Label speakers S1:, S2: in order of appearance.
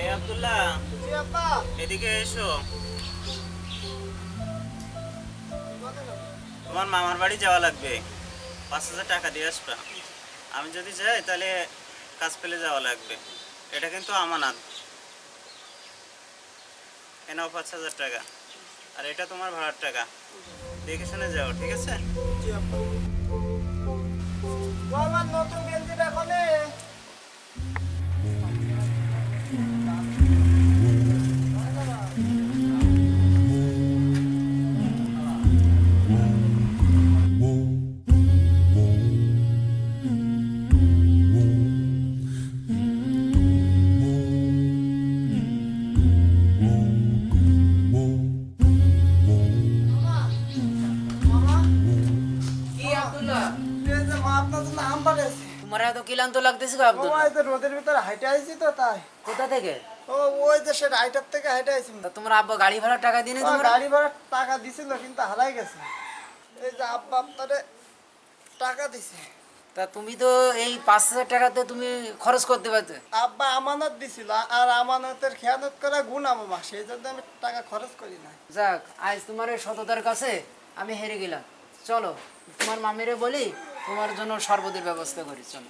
S1: এই আব্দুল্লাহ এদিকে এসো। তোমার মামার বাড়ি যাওয়া লাগবে। পাঁচ হাজার টাকা দিয়ে আসবা। আমি যদি যাই তাহলে কাজ পেলে যাওয়া লাগবে। এটা কিন্তু আমানত। এ নাও পাঁচ হাজার টাকা। আর এটা তোমার ভাড়ার টাকা। দেখে শুনে যাও ঠিক আছে?
S2: আপনার জন্য আম পাঠাইছে
S3: তোমার এত ক্লান্ত লাগতেছে গো
S2: ও
S3: আব্দুল্লাহ
S2: এই যে রোদের ভিতরে হাইটে আইছি তো তাই।
S3: কোথা থেকে?
S2: ও ওই যে সে রাইটার থেকে হাইটে আইছি।
S3: তা তোমার আব্বা গাড়ি ভাড়া টাকা দিনে তোমার?
S2: গাড়ি ভাড়া টাকা দিছিল কিন্তু হারাই গেছে। এই যে আব্বা আপনারে টাকা দিছে।
S3: তা তুমি তো এই পাঁচ হাজার টাকাতে তুমি খরচ করতে পারতে।
S2: আব্বা আমানত দিছিল আর আমানতের খেয়ানত করা গুণ মামা সেই জন্য আমি টাকা খরচ করি না
S3: যাক আজ তোমার এই সততার কাছে আমি হেরে গেলাম। চলো তোমার মামিরে বলি তোমার জন্য সর্বদের ব্যবস্থা করেছেন